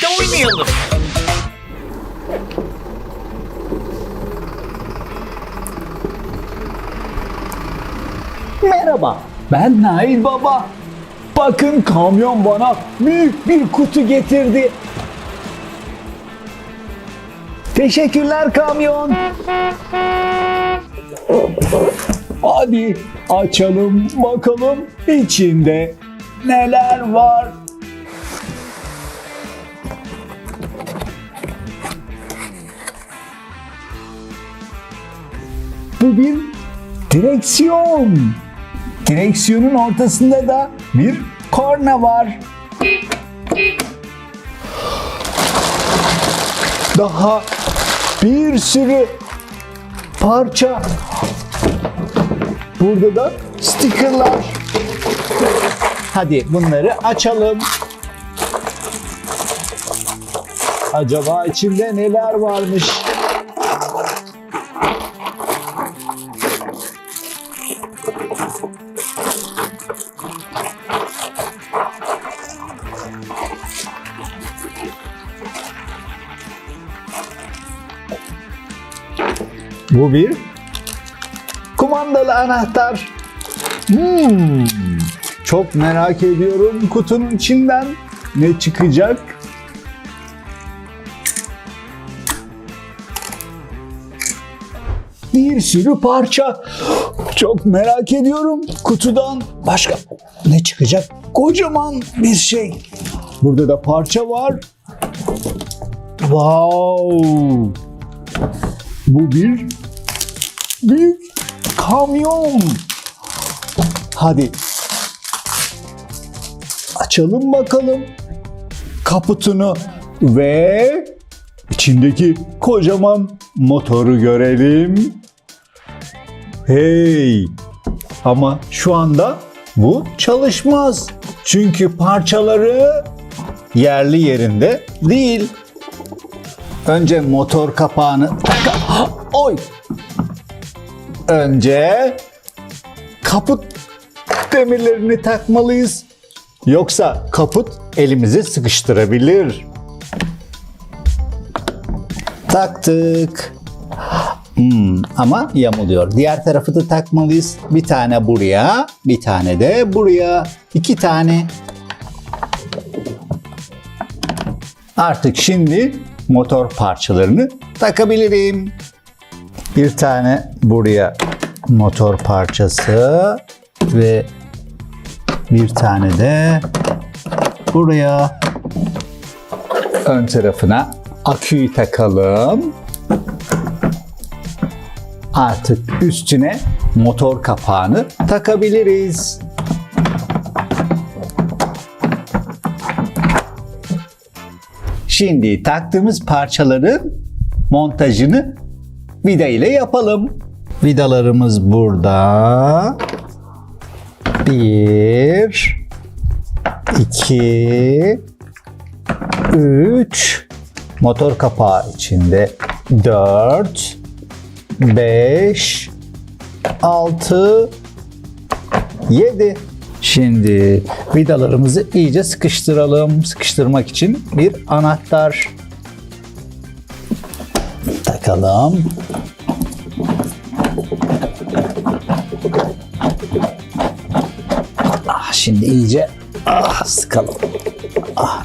birlikte oynayalım. Merhaba, ben Nail Baba. Bakın kamyon bana büyük bir kutu getirdi. Teşekkürler kamyon. Hadi açalım bakalım içinde neler var. Bu bir direksiyon. Direksiyonun ortasında da bir korna var. Daha bir sürü parça. Burada da stickerlar. Hadi bunları açalım. Acaba içinde neler varmış? Bu bir kumandalı anahtar. Hmm, çok merak ediyorum kutunun içinden ne çıkacak. Bir sürü parça. Çok merak ediyorum kutudan başka ne çıkacak? Kocaman bir şey. Burada da parça var. Wow! Bu bir büyük kamyon. Hadi açalım bakalım kaputunu ve içindeki kocaman motoru görelim. Hey! Ama şu anda bu çalışmaz. Çünkü parçaları yerli yerinde değil. Önce motor kapağını. Oy! Önce kaput demirlerini takmalıyız. Yoksa kaput elimizi sıkıştırabilir. Taktık. Hmm, ama yamuluyor. Diğer tarafı da takmalıyız. Bir tane buraya, bir tane de buraya. İki tane. Artık şimdi motor parçalarını takabilirim. Bir tane buraya motor parçası ve bir tane de buraya ön tarafına aküyü takalım. Artık üstüne motor kapağını takabiliriz. Şimdi taktığımız parçaların montajını vida ile yapalım. Vidalarımız burada. Bir, iki, üç. Motor kapağı içinde dört, beş, altı, yedi. Şimdi vidalarımızı iyice sıkıştıralım. Sıkıştırmak için bir anahtar takalım. Ah, şimdi iyice ah, sıkalım. Ah.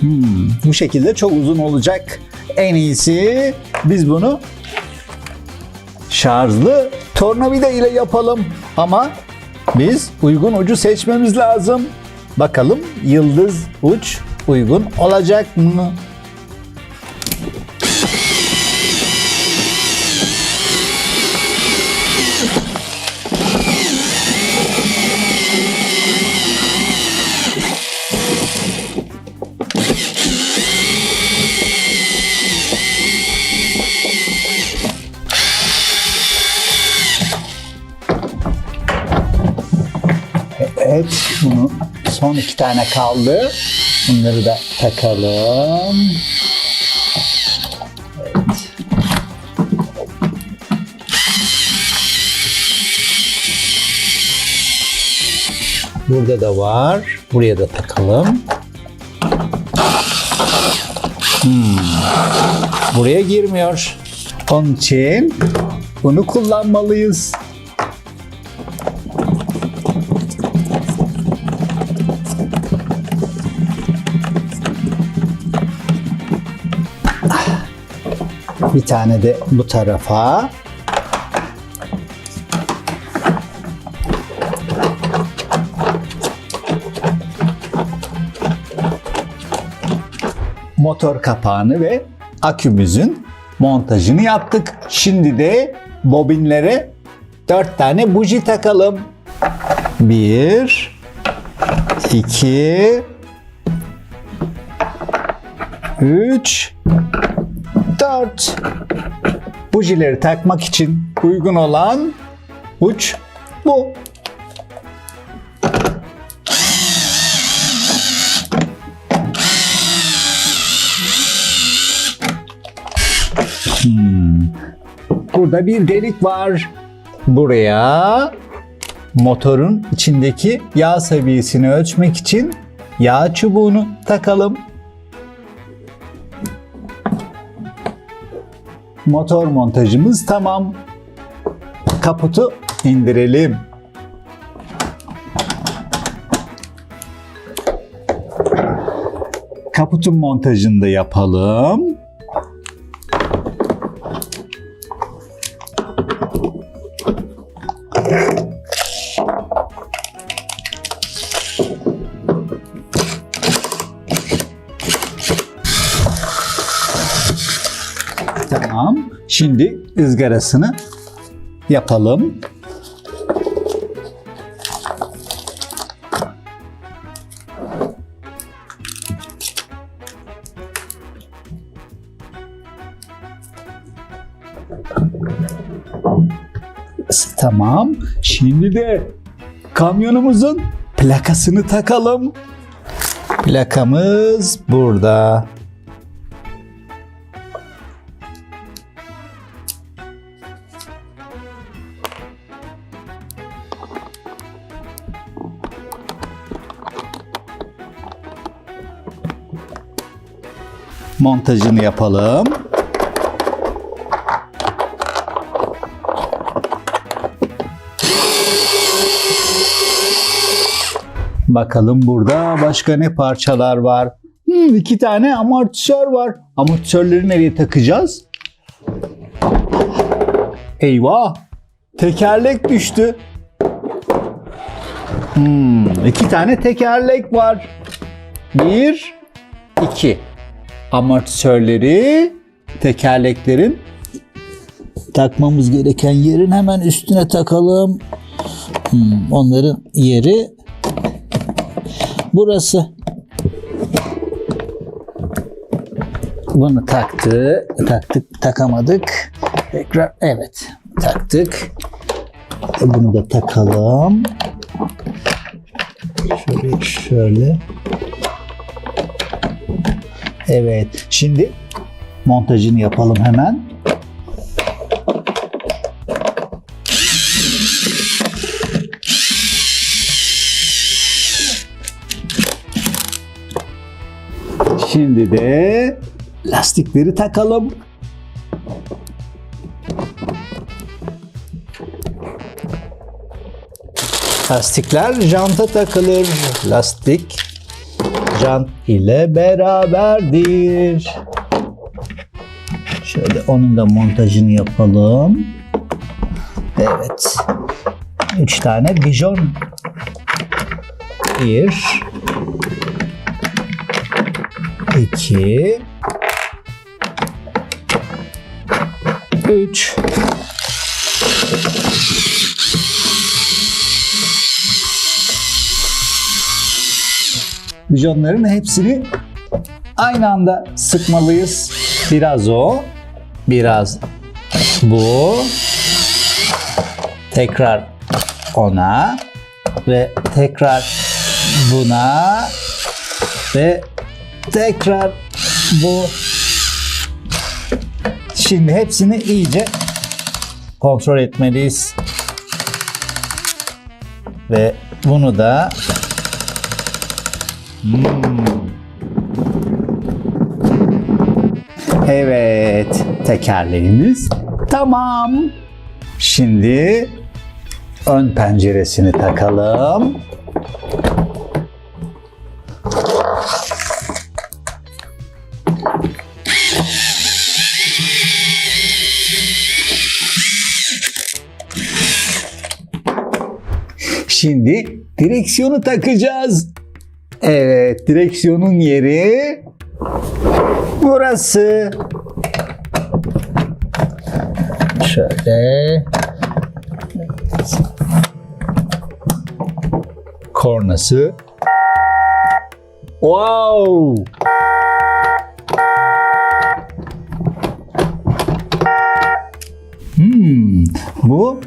Hmm, bu şekilde çok uzun olacak. En iyisi biz bunu şarjlı tornavida ile yapalım. Ama biz uygun ucu seçmemiz lazım. Bakalım yıldız uç uygun olacak mı? Son iki tane kaldı. Bunları da takalım. Burada da var. Buraya da takalım. Hmm. Buraya girmiyor. Onun için bunu kullanmalıyız. Bir tane de bu tarafa. Motor kapağını ve akümüzün montajını yaptık. Şimdi de bobinlere 4 tane buji takalım. 1 2 3 4 Bujileri takmak için uygun olan uç bu. Hmm. Burada bir delik var. Buraya motorun içindeki yağ seviyesini ölçmek için yağ çubuğunu takalım. Motor montajımız tamam. Kaputu indirelim. Kaputun montajını da yapalım. Tamam. Şimdi ızgarasını yapalım. Tamam. Şimdi de kamyonumuzun plakasını takalım. Plakamız burada. Montajını yapalım. Bakalım burada başka ne parçalar var? Hmm, iki tane amortisör var. Amortisörleri nereye takacağız? Eyvah! Tekerlek düştü. Hmm, iki tane tekerlek var. Bir, iki amortisörleri tekerleklerin takmamız gereken yerin hemen üstüne takalım. Hmm, onların yeri burası. Bunu taktı, taktık, takamadık. Tekrar evet taktık. Bunu da takalım. Şöyle şöyle. Evet. Şimdi montajını yapalım hemen. Şimdi de lastikleri takalım. Lastikler janta takılır. Lastik jant ile beraberdir. Şöyle onun da montajını yapalım. Evet. Üç tane bijon. Bir. iki, Üç. Bijonların hepsini aynı anda sıkmalıyız. Biraz o, biraz bu. Tekrar ona ve tekrar buna ve tekrar bu. Şimdi hepsini iyice kontrol etmeliyiz. Ve bunu da Hmm. Tekerleğimiz tamam. Şimdi ön penceresini takalım. Şimdi direksiyonu takacağız. Evet, direksiyonun yeri burası. Şöyle. Kornası. Wow! Hmm, bu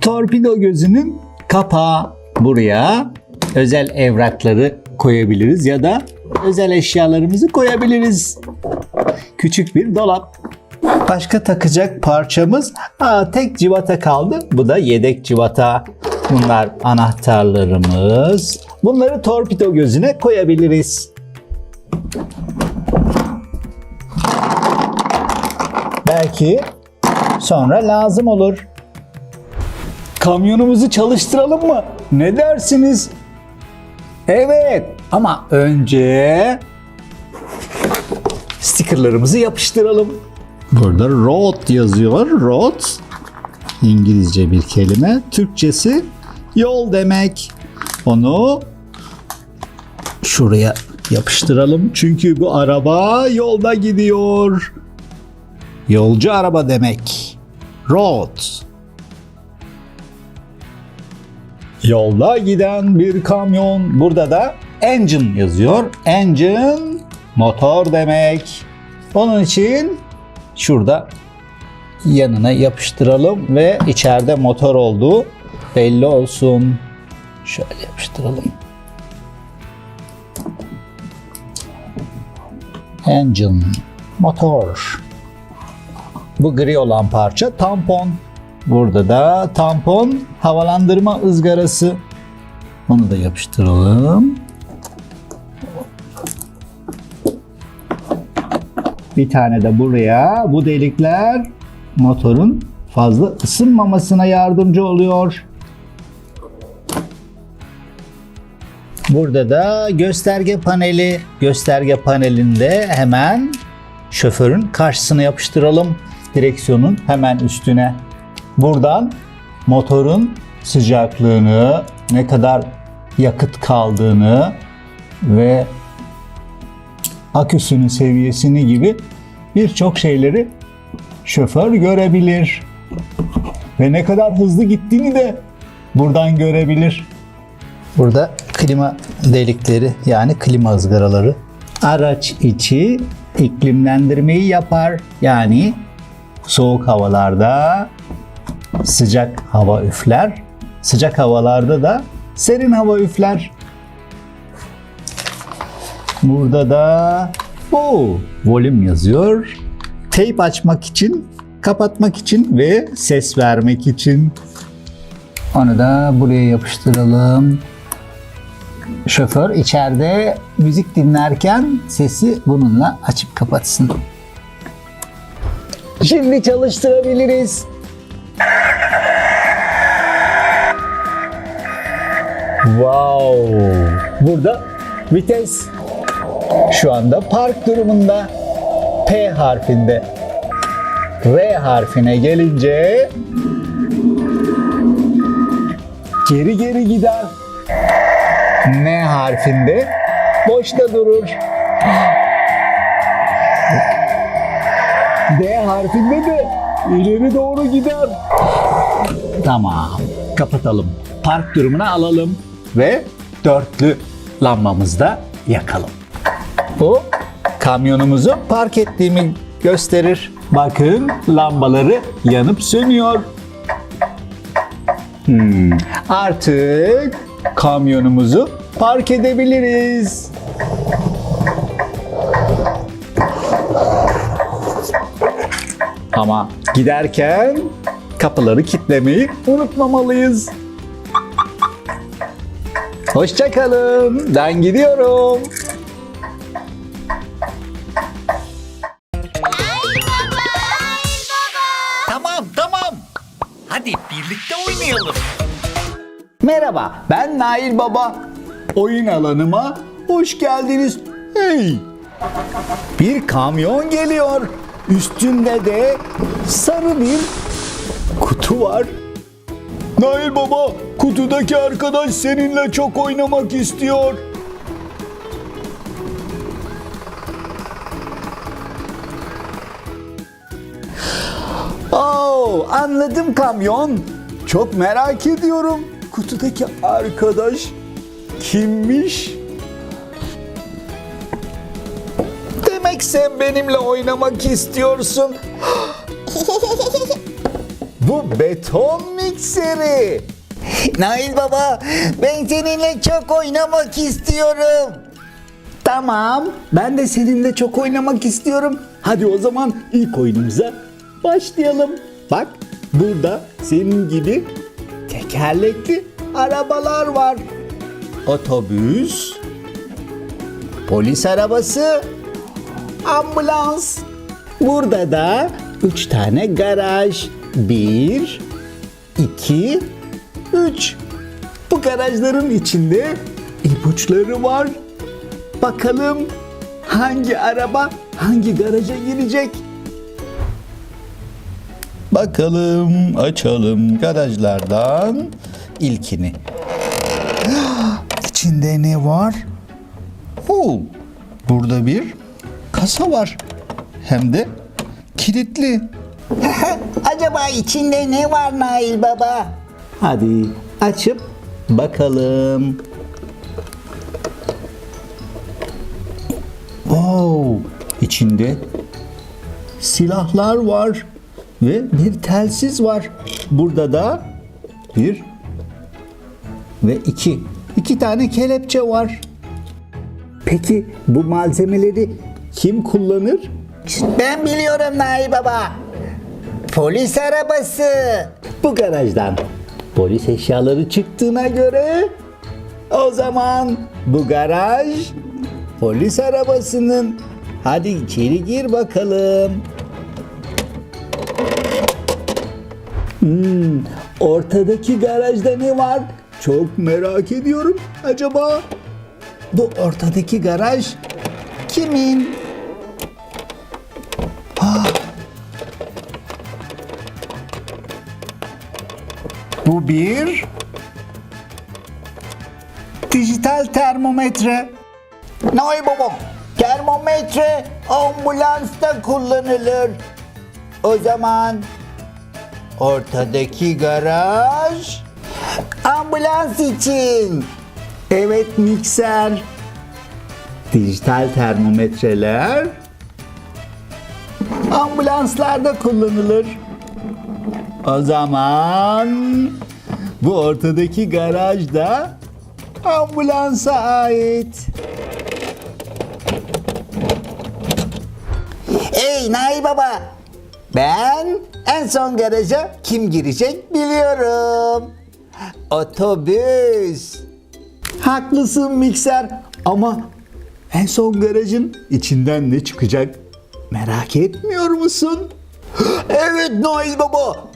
torpido gözünün kapağı. Buraya özel evrakları koyabiliriz ya da özel eşyalarımızı koyabiliriz. Küçük bir dolap. Başka takacak parçamız aa, tek civata kaldı. Bu da yedek civata. Bunlar anahtarlarımız. Bunları torpido gözüne koyabiliriz. Belki sonra lazım olur. Kamyonumuzu çalıştıralım mı? Ne dersiniz? Evet ama önce stickerlarımızı yapıştıralım. Burada road yazıyor. Road İngilizce bir kelime. Türkçesi yol demek. Onu şuraya yapıştıralım. Çünkü bu araba yolda gidiyor. Yolcu araba demek. Road. Yolda giden bir kamyon. Burada da engine yazıyor. Engine motor demek. Onun için şurada yanına yapıştıralım ve içeride motor olduğu belli olsun. Şöyle yapıştıralım. Engine, motor. Bu gri olan parça tampon. Burada da tampon havalandırma ızgarası. Onu da yapıştıralım. Bir tane de buraya. Bu delikler motorun fazla ısınmamasına yardımcı oluyor. Burada da gösterge paneli. Gösterge panelinde hemen şoförün karşısına yapıştıralım. Direksiyonun hemen üstüne. Buradan motorun sıcaklığını, ne kadar yakıt kaldığını ve aküsünün seviyesini gibi birçok şeyleri şoför görebilir. Ve ne kadar hızlı gittiğini de buradan görebilir. Burada klima delikleri yani klima ızgaraları. Araç içi iklimlendirmeyi yapar. Yani soğuk havalarda sıcak hava üfler. Sıcak havalarda da serin hava üfler. Burada da o volüm yazıyor. Teyp açmak için, kapatmak için ve ses vermek için. Onu da buraya yapıştıralım. Şoför içeride müzik dinlerken sesi bununla açıp kapatsın. Şimdi çalıştırabiliriz. Wow! Burada vites şu anda park durumunda. P harfinde. R harfine gelince geri geri gider. N harfinde boşta durur. D harfinde de ileri doğru gider. Tamam. Kapatalım. Park durumuna alalım ve dörtlü lambamızı da yakalım. Bu kamyonumuzu park ettiğimi gösterir. Bakın lambaları yanıp sönüyor. Hmm, Artık kamyonumuzu park edebiliriz. Ama giderken kapıları kitlemeyi unutmamalıyız. Hoşçakalın. Ben gidiyorum. Tamam tamam. Hadi birlikte oynayalım. Merhaba ben Nail Baba. Oyun alanıma hoş geldiniz. Hey! Bir kamyon geliyor. Üstünde de sarı bir kutu var. Nail Baba, kutudaki arkadaş seninle çok oynamak istiyor. Oo, anladım kamyon. Çok merak ediyorum. Kutudaki arkadaş kimmiş? Sen benimle oynamak istiyorsun. Bu beton mikseri. Nail baba ben seninle çok oynamak istiyorum. Tamam, ben de seninle çok oynamak istiyorum. Hadi o zaman ilk oyunumuza başlayalım. Bak, burada senin gibi tekerlekli arabalar var. Otobüs, polis arabası, ambulans. Burada da üç tane garaj. Bir, iki, üç. Bu garajların içinde ipuçları var. Bakalım hangi araba hangi garaja girecek? Bakalım açalım garajlardan ilkini. İçinde ne var? Oo, burada bir kasa var. Hem de kilitli. Acaba içinde ne var Nail baba? Hadi açıp bakalım. Wow, içinde silahlar var ve bir telsiz var. Burada da bir ve iki. iki tane kelepçe var. Peki bu malzemeleri kim kullanır? Ben biliyorum Nail baba. Polis arabası. Bu garajdan polis eşyaları çıktığına göre o zaman bu garaj polis arabasının. Hadi içeri gir bakalım. Hmm, ortadaki garajda ne var? Çok merak ediyorum. Acaba bu ortadaki garaj kimin? Bir dijital termometre. Nail baba termometre ambulansta kullanılır. O zaman ortadaki garaj ambulans için. Evet mikser. Dijital termometreler ambulanslarda kullanılır. O zaman bu ortadaki garaj da ambulansa ait. Ey Nail baba ben en son garaja kim girecek biliyorum. Otobüs. Haklısın mikser ama en son garajın içinden ne çıkacak merak etmiyor musun? Evet Nail Baba.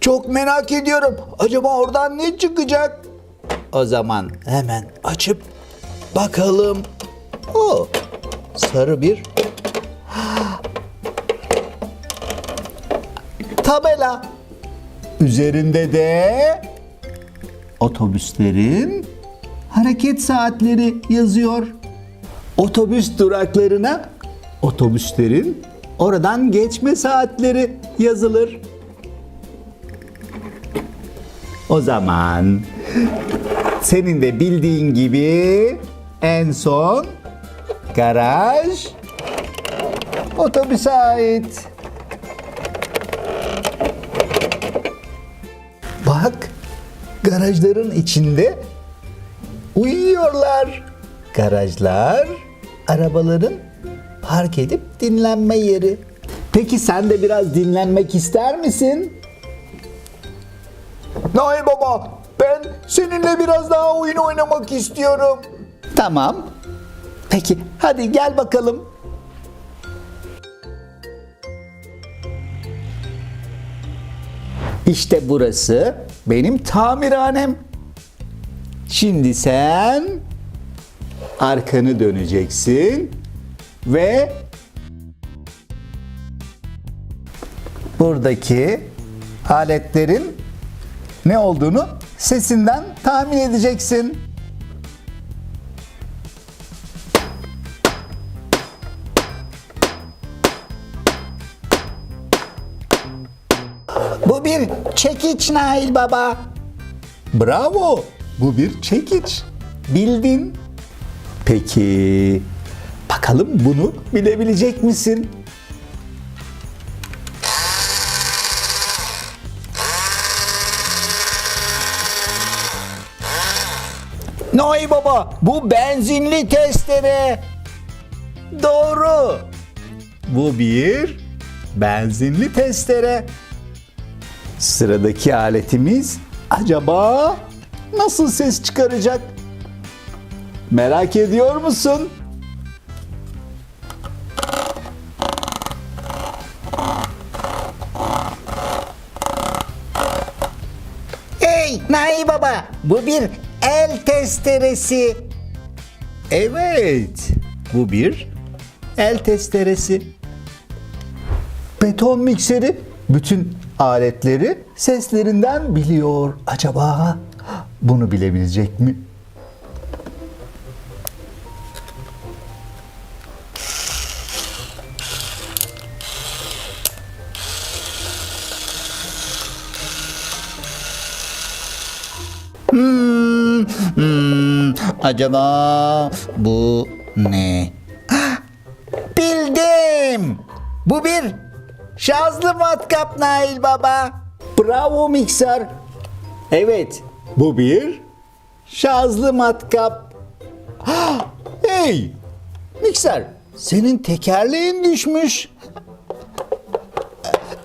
Çok merak ediyorum. Acaba oradan ne çıkacak? O zaman hemen açıp bakalım. O sarı bir tabela. Üzerinde de otobüslerin hareket saatleri yazıyor. Otobüs duraklarına otobüslerin oradan geçme saatleri yazılır. O zaman senin de bildiğin gibi en son garaj otobüse ait. Bak, garajların içinde uyuyorlar. Garajlar, arabaların park edip dinlenme yeri. Peki sen de biraz dinlenmek ister misin? Nail Baba ben seninle biraz daha oyun oynamak istiyorum. Tamam. Peki hadi gel bakalım. İşte burası benim tamirhanem. Şimdi sen arkanı döneceksin ve buradaki aletlerin ne olduğunu sesinden tahmin edeceksin. Bu bir çekiç Nail Baba. Bravo. Bu bir çekiç. Bildin. Peki bakalım bunu bilebilecek misin? Nail Baba bu benzinli testere. Doğru. Bu bir benzinli testere. Sıradaki aletimiz acaba nasıl ses çıkaracak? Merak ediyor musun? Hey Nail Baba bu bir el testeresi. Evet, bu bir el testeresi. Beton mikseri bütün aletleri seslerinden biliyor. Acaba bunu bilebilecek mi? Acaba bu ne? Bildim. Bu bir şarjlı matkap Nail Baba. Bravo mikser. Evet, bu bir şarjlı matkap. Hey, mikser, senin tekerleğin düşmüş.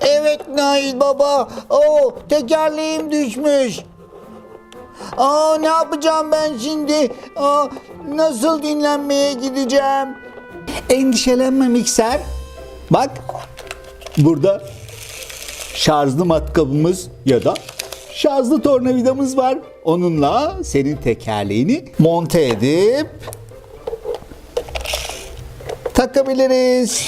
Evet Nail Baba. O tekerleğim düşmüş. Aa ne yapacağım ben şimdi? Aa, nasıl dinlenmeye gideceğim? Endişelenme mikser. Bak, burada şarjlı matkabımız ya da şarjlı tornavidamız var. Onunla senin tekerleğini monte edip takabiliriz.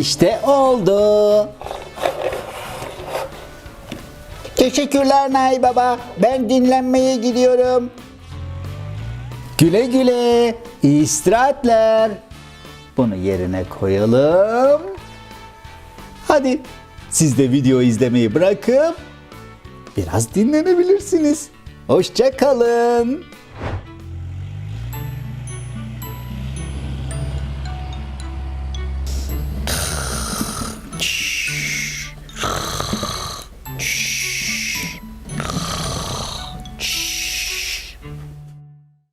İşte oldu. Teşekkürler Nail Baba. Ben dinlenmeye gidiyorum. Güle güle. İyi istirahatler. Bunu yerine koyalım. Hadi siz de video izlemeyi bırakıp biraz dinlenebilirsiniz. Hoşça kalın.